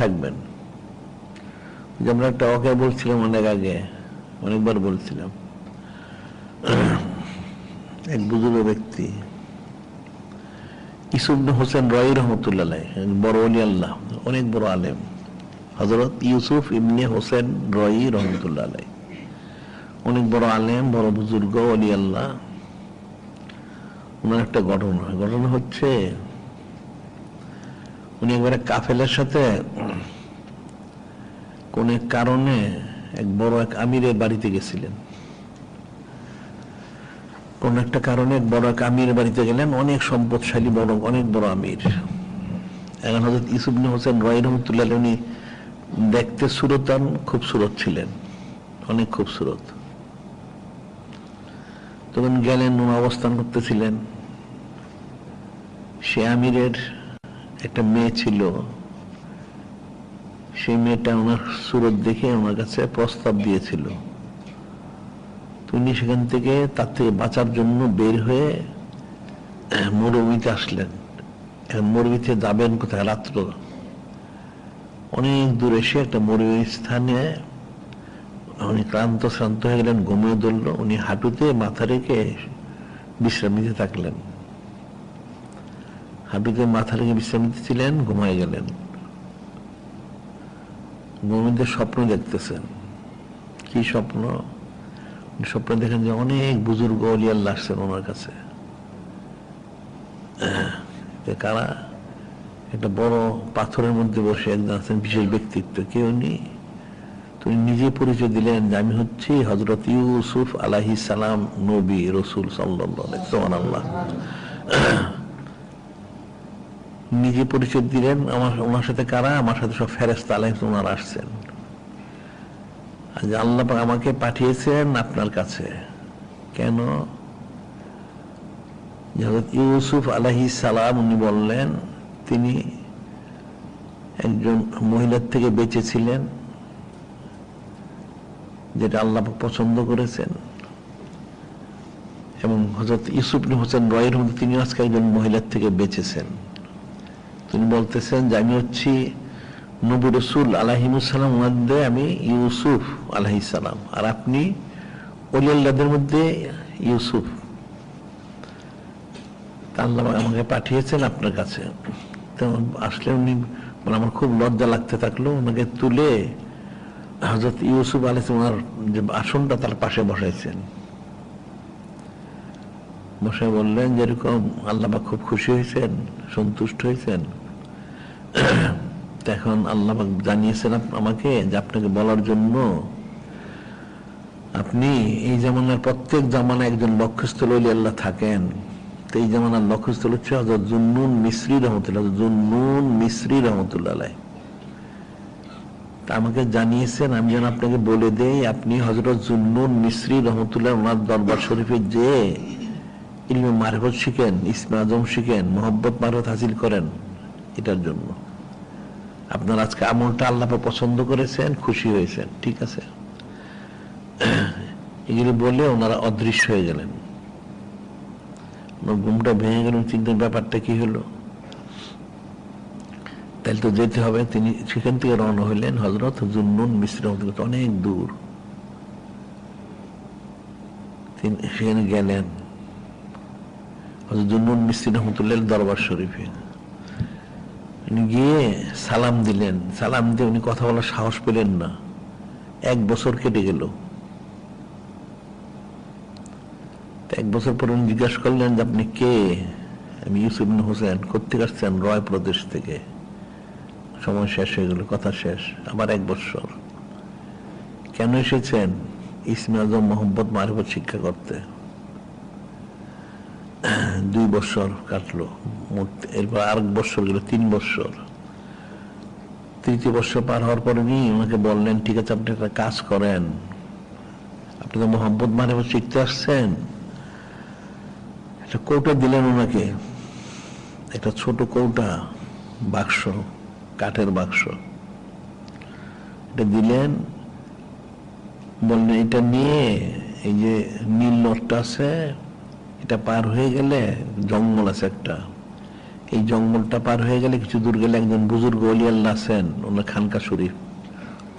থাকবেন। আমরা একটা ওকে বলছিলাম অনেক আগে, অনেকবার বলছিলাম। এক বুজুর্গ ব্যক্তি, ইসুবনে হোসেন রয় রহমতুল্লাহ বড় অলি আল্লাহ, অনেক বড় আলেম। হজরত ইউসুফ ইবনে হোসেন রয় রহমতুল্লাহ অনেক বড় আলেম, বড় বুজুর্গ অলি আল্লাহ। ওনার একটা ঘটনা ঘটনা হচ্ছে উনি একবারে কাফেলের সাথে, কোন এক কারণে এক বড় এক আমিরের বাড়িতে গেছিলেন। কোন একটা কারণে এক বড় এক আমির বাড়িতে গেলেন, অনেক সম্পদশালী বড়, অনেক বড় আমির। এখন হজরত ইসুবনে হোসেন রয় রহমতুল্লাহ উনি দেখতে সুরতান খুব সুরত ছিলেন, অনেক খুব সুরত। তখন গেলেন অবস্থান করতেছিলেন। সে আমিরের একটা মেয়ে ছিল। সেই মেয়েটা ওনার সুরত দেখে ওনার কাছে প্রস্তাব দিয়েছিল। তিনি সেখান থেকে তার থেকে বাঁচার জন্য বের হয়ে মরুভূমিতে আসলেন। মরুভূমিতে যাবেন কোথায়? রাত্র। অনেক দূরে এসে একটা মরুভূমি স্থানে উনি ক্লান্ত শ্রান্ত হয়ে গেলেন, ঘুমিয়ে ধরল। উনি হাঁটুতে মাথা রেখে বিশ্রাম নিতে থাকলেন। হাঁটুতে মাথা রেখে বিশ্রাম নিতে ছিলেন ঘুমায় গেলেন। ঘুমিতে স্বপ্ন দেখতেছেন। কি স্বপ্ন? স্বপ্ন দেখেন যে অনেক বুজুর্গ অলিয়াল্লা আসছেন ওনার কাছে। কারা? একটা বড় পাথরের মধ্যে বসে একজন আছেন বিশেষ ব্যক্তিত্ব। কে উনি? তুমি নিজে পরিচয় দিলেন যে আমি হচ্ছি হজরত ইউসুফ আলাহি সালাম নবী রসুল সাল্লাহ নিজে পরিচয় দিলেন, আমার, ওনার সাথে কারা? আমার সাথে সব ফেরেস্তা আলাহ ওনার আসছেন। যে আল্লাহ আমাকে পাঠিয়েছেন আপনার কাছে। কেন? ইউসুফ আলাহি সালাম, উনি বললেন, তিনি একজন মহিলার থেকে বেঁচে ছিলেন, যেটা আল্লাহ পছন্দ করেছেন। এবং হজরত ইউসুফ হোসেন রয়ের মধ্যে তিনি আজকে একজন মহিলার থেকে বেঁচেছেন। তিনি বলতেছেন যে আমি হচ্ছি নবী রসুল আলাহিমুসালাম মধ্যে আমি ইউসুফ আলাহিসাল্লাম আর আপনি অলিয়াল্লাদের মধ্যে ইউসুফ। আল্লাহ আমাকে পাঠিয়েছেন আপনার কাছে। আসলে উনি মানে আমার খুব লজ্জা লাগতে থাকল, ওনাকে তুলে হজরত ইউসুফ আলিস ওনার যে আসনটা তার পাশে বসাইছেন। বসে বললেন, যেরকম আল্লাহ খুব খুশি হয়েছেন, সন্তুষ্ট হয়েছেন এখন আল্লাহ জানিয়েছেন আমাকে যে আপনাকে বলার জন্য আপনি এই জামানার প্রত্যেক জামানা একজন লক্ষ্যস্থল হইলে আল্লাহ থাকেন। তো এই জামানার লক্ষ্যস্থল হচ্ছে হজরত জুন্নুন মিশ্রি রহমতুল্লাহ জুন্নুন মিশ্রি রহমতুল্লাহ আমাকে জানিয়েছেন, আমি যেন আপনাকে বলে দেই, আপনি হজরত জুন্নুন মিশ্রি রহমতুল্লাহ ওনার দরবার শরীফে যে ইলমে মারফত শিখেন, ইসমা আজম শিখেন, মোহব্বত মারফত হাসিল করেন, এটার জন্য। আপনার আজকে আমলটা আল্লাহ পছন্দ করেছেন, খুশি হয়েছেন, ঠিক আছে? এগুলি বলে ওনারা অদৃশ্য হয়ে গেলেন। ঘুমটা ভেঙে গেল চিন্তার ব্যাপারটা কি হলো? তাহলে তো যেতে হবে, তিনি সেখান থেকে রওনা হইলেন হজরত জুন্নুন মিশ্র অনেক দূর। তিনি সেখানে গেলেন। হজরত জুন্নুন মিস্ত্রি রহমতুল্লাহ দরবার শরীফে। উনি গিয়ে সালাম দিলেন। সালাম দিয়ে উনি কথা বলার সাহস পেলেন না। এক বছর কেটে গেল। এক বছর পর উনি জিজ্ঞাসা করলেন যে, আপনি কে? আমি ইউসুফ হোসেন কোথেকে আসছেন? রয় প্রদেশ থেকে। সময় শেষ হয়ে গেল, কথা শেষ। আবার এক বছর। কেন এসেছেন? ইসমে আজম, মোহাম্মদ মারিফত শিক্ষা করতে। দুই বছর কাটলো এরপর আর বছর গেল, তিন বছর। তৃতীয় বছর পার হওয়ার পরে নিয়ে ওনাকে বললেন, ঠিক আছে, আপনি একটা কাজ করেন। আপনি তো মোহাম্মদ মারিফত শিখতে আসছেন। একটা কৌটা দিলেন ওনাকে একটা ছোট কৌটা, বাক্স, কাঠের বাক্স। এটা দিলেন, বললেন, এটা নিয়ে এই যে নীল নটটা আছে এটা পার হয়ে গেলে জঙ্গল আছে একটা। এই জঙ্গলটা পার হয়ে গেলে কিছু দূর গেলে একজন বুজুর্গ অলি আল্লাহ আছেন, ওনার খানকা শরীফ।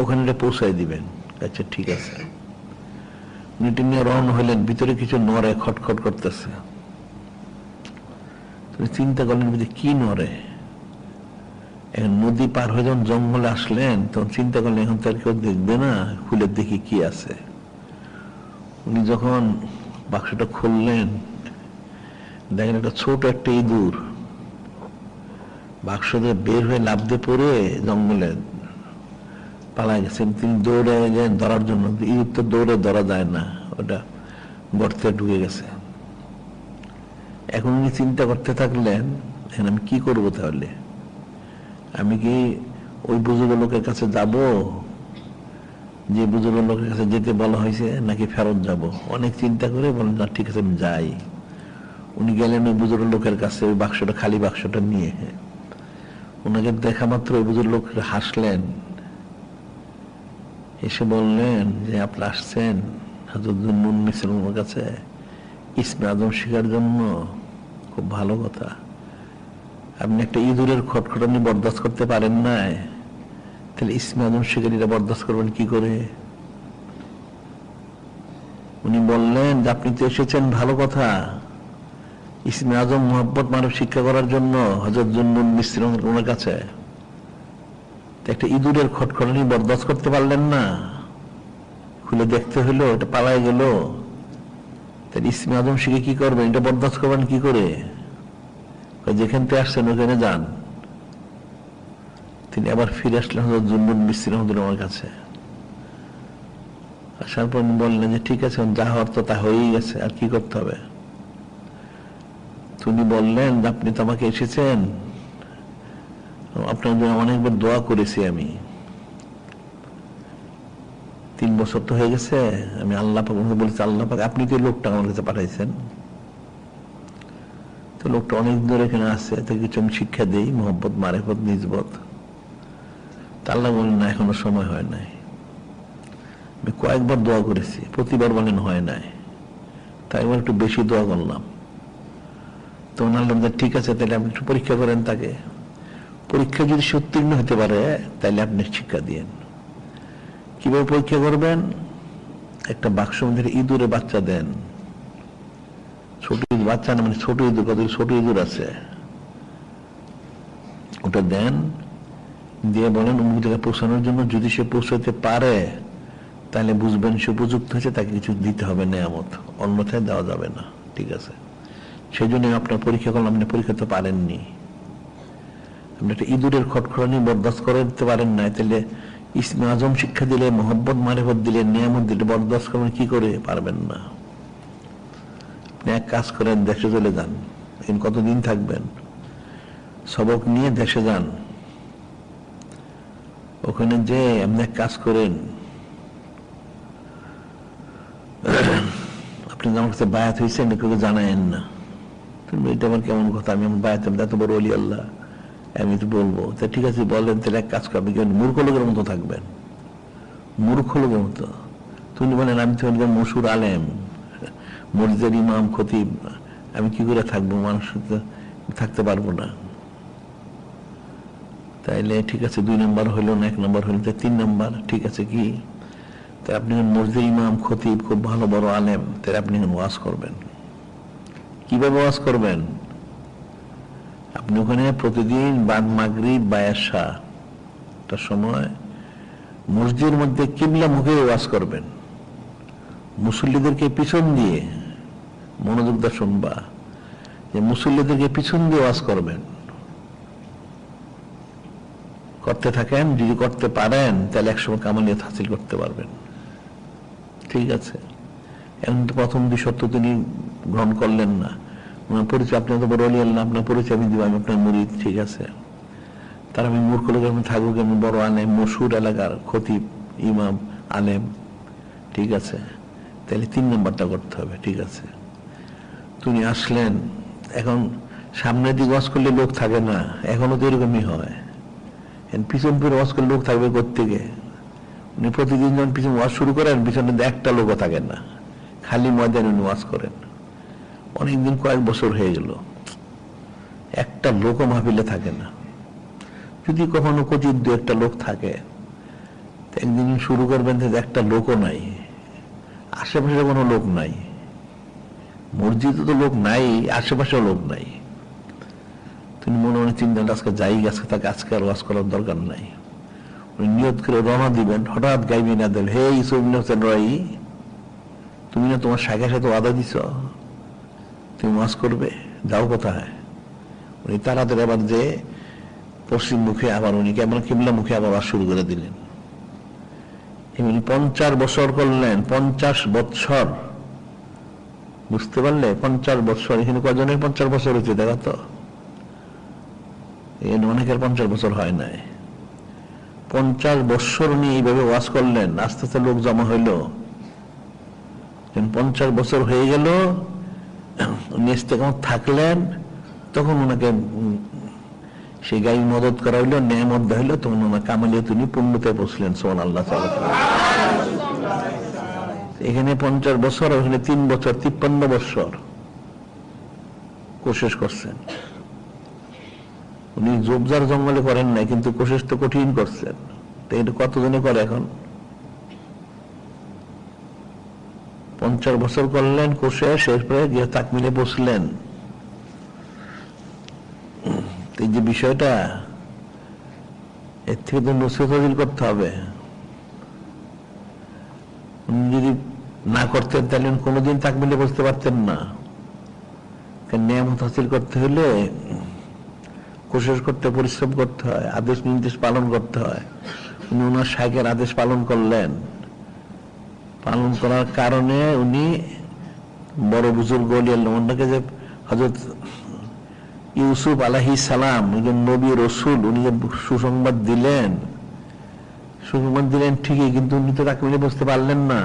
ওখানে এটা পৌঁছাই দিবেন। আচ্ছা ঠিক আছে। উনি নিয়ে রওনা হইলেন, ভিতরে কিছু নড়ে, খটখট করতেছে। চিন্তা করলেন যে কি এখন নদী পার হয়ে যখন জঙ্গলে আসলেন, তখন চিন্তা করলেন, এখন তো আর কেউ দেখবে না, খুলে দেখি কি আছে। উনি যখন বাক্সটা খুললেন দেখেন একটা ছোট একটা ইঁদুর। বাক্স দিয়ে বের হয়ে লাভ পড়ে জঙ্গলে পালা গেছেন তিনি দৌড়ে গেলেন ধরার জন্য। ইঁদুর তো দৌড়ে ধরা যায় না, ওটা গর্তে ঢুকে গেছে। এখন উনি চিন্তা করতে থাকলেন এখন আমি কি করব তাহলে? আমি কি ওই বুজুর্গ লোকের কাছে যাব, যে বুজুর্গ লোকের কাছে যেতে বলা হয়েছে, নাকি ফেরত যাব? অনেক চিন্তা করে বলেন না, ঠিক আছে, আমি যাই। উনি গেলেন ওই বুজুর্গ লোকের কাছে, ওই বাক্সটা, খালি বাক্সটা নিয়ে। ওনাকে দেখা মাত্র ওই বুজুর্গ লোক হাসলেন। এসে বললেন যে, আপনি আসছেন হাজরুদ্দিন নুন মিসের কাছে। ইসমে আজম শিকার জন্য। খুব ভালো কথা। আপনি একটা ইঁদুরের খটখট আপনি বরদাস্ত করতে পারেন না তাহলে ইসমে আজম শিকারীরা বরদাস্ত করবেন কি করে? উনি বললেন, যে, আপনি তো এসেছেন, ভালো কথা। ইসমে আজম মোহাম্মত মানব শিক্ষা করার জন্য হজরত জন্নুল মিস্ত্রি ওনার কাছে একটা ইঁদুরের খটখটানি বরদাস্ত করতে পারলেন না। খুলে দেখতে হলো, এটা পালায় গেল। তাহলে আজম শিখে কি করবেন? এটা বরদাস্ত করবেন কি করে? যেখান থেকে আসছেন ওখানে যান। তিনি আবার ফিরে আসলেন হজরত জুন্নুল মিস্ত্রি রহমতুল্লাহ আমার কাছে। আসার পর বললেন যে, ঠিক আছে, যা হওয়ার তো তা হয়েই গেছে, আর কি করতে হবে? তিনি বললেন যে আপনি তো আমাকে এসেছেন। আপনার জন্য অনেকবার দোয়া করেছি আমি। তিন বছর তো হয়ে গেছে, আমি আল্লাহ পাক বলেছি, আল্লাহ পাক, আপনি তো লোকটা আমার কাছে পাঠাইছেন। তো লোকটা অনেক ধরে এখানে আসছে তো কিছু আমি শিক্ষা দিই, মোহব্বত, মারেফত, নিজবত। তা আল্লাহ বলেন, না, এখনও সময় হয় নাই। আমি কয়েকবার দোয়া করেছি, প্রতিবার বলেন হয় নাই। তাই একটু বেশি দোয়া করলাম। তো ওনার বললেন, ঠিক আছে তাহলে আপনি একটু পরীক্ষা করেন তাকে। পরীক্ষা যদি সে উত্তীর্ণ হতে পারে তাহলে আপনি শিক্ষা দিয়েন। কীভাবে পরীক্ষা করবেন? একটা বাক্স মধ্যে ইঁদুরে বাচ্চা দেন। ছোট ইঁদুর বাচ্চা না মানে ছোট ইঁদুর কত ছোট ইঁদুর আছে? ওটা দেন। দিয়ে বলেন অমুক জায়গায় পৌঁছানোর জন্য যদি সে পৌঁছাতে পারে তাহলে বুঝবেন সে উপযুক্ত হয়েছে তাকে কিছু দিতে হবে নেয়ামত। অন্যথায় দেওয়া যাবে না। ঠিক আছে। সেই জন্য আপনার পরীক্ষা করলাম, আপনি পরীক্ষা তো পারেননি। আপনি একটা ইঁদুরের খটখটানি বরদাস্ত করে দিতে পারেন না তাহলে ইসমে আজম শিক্ষা দিলে, মোহব্বত, মারেফত দিলে, নিয়ামত দিলে, বরদাস্ত করবেন কি করে পারবেন না? আপনি এক কাজ করেন, দেশে চলে যান এখন কতদিন থাকবেন? সবক নিয়ে দেশে যান। ওখানে যে আপনি এক কাজ করেন, আপনি আমার কাছে বায়াত হয়েছেন কেউ জানায়েন না। আমার কেমন কথা, আমি বড় অলি আল্লাহ, আমি তো বলব। তা ঠিক আছে, বলেন, তাহলে এক কাজ করবেন কেন মূর্খ লোকের মতো থাকবেন। মূর্খ লোকের মতো। তুমি বলেন, আমি তো একজন মশুর আলেম ইমাম, খতিব, আমি কি করে থাকব? মানুষ তো থাকতে পারব না। তাইলে ঠিক আছে, দুই নম্বর হইল না, এক নম্বর হইল তিন নম্বর, ঠিক আছে কি? তা আপনি মসজিদ ইমাম, খতিব, খুব ভালো, বড় আলেম, তাহলে আপনি ওয়াজ করবেন। কীভাবে ওয়াজ করবেন? আপনি ওখানে প্রতিদিন বাদ মাগরি বায়াসা একটা সময় মসজিদের মধ্যে কিবলা মুখে ওয়াজ করবেন। মুসল্লিদেরকে পিছন দিয়ে মনোযোগ দা শুনবা যে মুসল্লিদেরকে পিছন দিয়ে ওয়াজ করবেন। করতে থাকেন, যদি করতে পারেন, তাহলে একসময় কামালিয়াত হাসিল করতে পারবেন। ঠিক আছে? এখন প্রথম দুই শর্ত তিনি গ্রহণ করলেন না। ওনার পরিচয় আপনি তো বড় আল্লাহ আপনার পরিচয় আমি দিব, আমি আপনার মুরিদ, ঠিক আছে? তার আমি মূর্খ লোকের আমি থাকব কি আমি বড় আলেম, মশুর এলাকার খতিব, ইমাম, আলেম, ঠিক আছে? তাহলে তিন নম্বরটা করতে হবে, ঠিক আছে? তুমি আসলেন। এখন সামনের দিকে ওয়াজ করলে লোক থাকে না এখনও তো এরকমই হয়। পিছন ফিরে ওয়াজ করলে লোক থাকবে কোথেকে উনি প্রতিদিন যখন পিছন ওয়াজ শুরু করেন, পিছনে একটা লোকও থাকে না। খালি ময়দানে উনি ওয়াজ করেন। অনেকদিন কয়েক বছর হয়ে গেল। একটা লোকও মাহফিলে থাকে না। যদি কখনো কচিত দু একটা লোক থাকে একদিন শুরু করবেন একটা লোকও নাই, আশেপাশে কোনো লোক নাই, মসজিদে তো লোক নাই, আশেপাশেও লোক নাই। তিনি মনে মনে চিন্তা আজকে যাই, আজকে তাকে আজকে আর ওয়াজ করার দরকার নাই। উনি নিয়ত করে রওনা দিবেন, হঠাৎ গাইবি না দেন হে ইসুফ হোসেন রাই তুমি না তোমার শাখের সাথে ওয়াদা দিছ? তুমি ওয়াজ করবে? যাও কোথায়? উনি তাড়াতাড়ি আবার যে পশ্চিম মুখে আবার উনি কেমন কিমলা মুখে আবার শুরু করে দিলেন। এমনি পঞ্চাশ বছর করলেন, পঞ্চাশ বৎসর। বুঝতে পারলে? পঞ্চাশ বছর এখানে কজনের পঞ্চাশ বছর হয়েছে দেখা তো? এখানে অনেকের পঞ্চাশ বছর হয় নাই। পঞ্চাশ বছর উনি এইভাবে ওয়াজ করলেন, আস্তে আস্তে লোক জমা হইল। পঞ্চাশ বছর হয়ে গেল উনি ইস্তেকাম থাকলেন, তখন ওনাকে সেই গাই মদত করা হইল ন্যায় মত হইল তখন ওনার কামালিয়ে তিনি পূর্ণতে বসলেন সোমান আল্লাহ এখানে পঞ্চাশ বছর, ওখানে তিন বছর, তিপ্পান্ন বছর কোশেষ করছেন। উনি জোবজার জঙ্গলে করেন নাই, কিন্তু কোশেষ তো কঠিন করছেন। তো এটা কতজনে করে এখন? পঞ্চাশ বছর করলেন কোশেষ এরপরে গিয়ে তাকমিলে বসলেন। এই যে বিষয়টা, এর থেকে তো নসিহত করতে হবে। যদি না করতেন, তাহলে কোনোদিন তাকমিলে বসতে পারতেন না। নিয়ামত হাসিল করতে হলে কোশিশ করতে পরিশ্রম করতে হয় আদেশ নির্দেশ পালন করতে হয়। উনি ওনার শাহের আদেশ পালন করলেন। পালন করার কারণে উনি বড় বুজুর্গ ওনাকে যে হজরত ইউসুফ আলাহি সালাম, একজন নবী রসুল, উনি যে সুসংবাদ দিলেন সুসংবাদ দিলেন ঠিকই, কিন্তু উনি তো তাকে মিলে বুঝতে পারলেন না।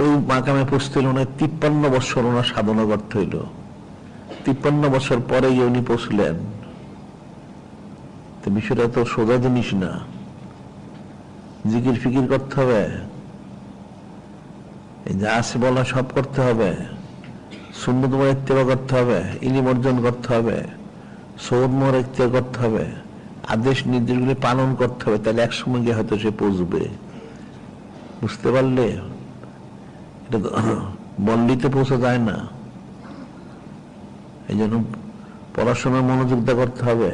ওই মাকামে পৌঁছতে ওনার তিপ্পান্ন বছর ওনার সাধনা করতে হইল। তিপ্পান্ন বছর পরে গিয়ে উনি পৌঁছলেন। বিষয়টা তো সোজা জিনিস না। জিকির ফিকির করতে হবে। যা আছে বলা সব করতে হবে। শূন্য তোমার ইত্তেবা করতে হবে, ইলিম অর্জন করতে হবে, সৌদ মোর ইত্তেবা করতে হবে, আদেশ নির্দেশগুলি পালন করতে হবে, তাহলে একসময় গিয়ে হয়তো সে পৌঁছবে। বুঝতে পারলে? এটা বল্লিতে পৌঁছা যায় না। এই জন্য পড়াশোনার মনোযোগটা করতে হবে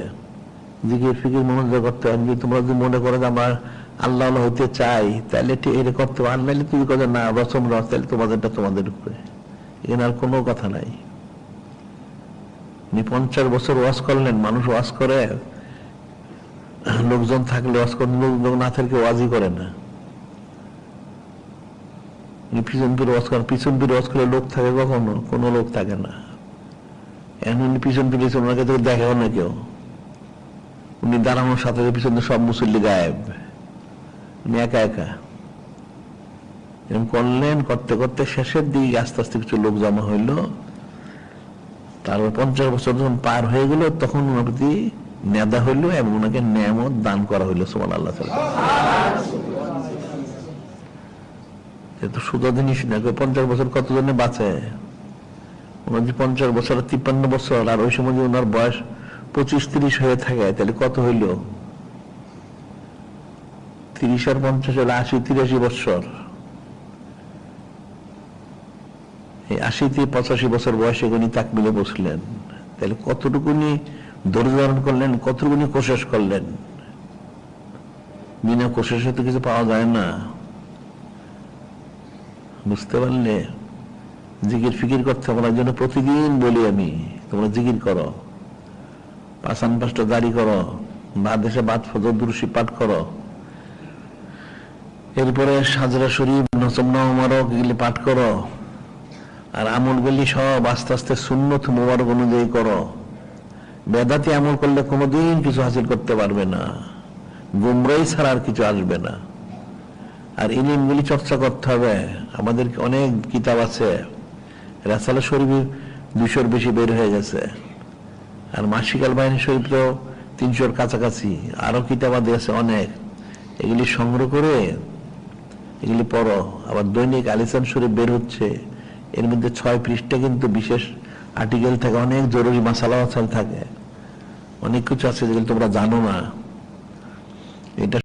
জিকির ফিকির মনোযোগ করতে হবে। তোমরা যদি মনে করো যে আমরা আল্লাহ হতে চাই, তাহলে এটা করতে আর নাহলে তুমি কথা না, রসম রস, তাহলে তোমাদেরটা তোমাদের উপরে। এখানে আর কোনো কথা নাই। উনি পঞ্চাশ বছর ওয়াশ করলেন, মানুষ ওয়াশ করে, লোকজন থাকলে ওয়াশ করে লোক না থাকলে ওয়াজই করে না। পিছন ফিরে ওয়াজ করেন, পিছন ফিরে ওয়াজ করলে লোক থাকে কখনো? কোনো লোক থাকে না। উনি পিছন ফিরে ওনাকে তো দেখেও না কেউ। উনি দাঁড়ানোর সাথে সাথে পিছনে সব মুসল্লি গায়েব। উনি একা একা। এরকম করলেন করতে করতে শেষের দিকে আস্তে আস্তে কিছু লোক জমা হইল। তারপর পঞ্চাশ বছর যখন পার হয়ে গেল, তখন ওনার প্রতি নেদা হইল এবং ওনাকে নিয়ামত দান করা হইল সোমান আল্লাহ তাআলা। সুদা জিনিস না পঞ্চাশ বছর কতজনে বাঁচে? ওনার যে পঞ্চাশ বছর, তিপ্পান্ন বছর, আর ওই সময় যে ওনার বয়স পঁচিশ, তিরিশ হয়ে থাকে, তাহলে কত হইল? তিরিশ আর পঞ্চাশ হলে আশি, তিরাশি বছর এই আশি থেকে পঁচাশি বছর বয়সে উনি তাকবিলে বসলেন। তাহলে কতটুকুনি ধৈর্য ধারণ করলেন, কতটুকুনি কোশেষ করলেন? বিনা কোশেষে তো কিছু পাওয়া যায় না। বুঝতে পারলে জিকির ফিকির করতে হবে জন্য প্রতিদিন বলি আমি, তোমরা জিকির করো। পাঁচান পাঁচটা দাড়ি করো, বা দেশে বাদ ফজর দুরুশি পাঠ করো। এরপরে সাজরা শরীফ নসম মোবারক এগুলি পাঠ করো। আর আমলগুলি সব আস্তে আস্তে সুন্নত মোবারক অনুযায়ী করো। বেদাতি আমল করলে কোনোদিন কিছু হাসিল করতে পারবে না। গুমরাই ছাড়া আর কিছু আসবে না। আর ইলিমগুলি চর্চা করতে হবে। আমাদের অনেক কিতাব আছে। রাসালা শরীফ দুশোর বেশি বের হয়ে গেছে। আর মাসিকাল বাহিনী শরীফ তো তিনশোর কাছাকাছি। আরও কিতাবাদি আছে অনেক। এগুলি সংগ্রহ করে এগুলি পড়ো। আবার দৈনিক আলিসান শরীফ বের হচ্ছে। এর মধ্যে ছয় পৃষ্ঠা কিন্তু বিশেষ আর্টিকেল থাকে, অনেক জরুরি মাসালা মাসাল থাকে। অনেক কিছু আছে যেগুলো তোমরা জানো না। এটা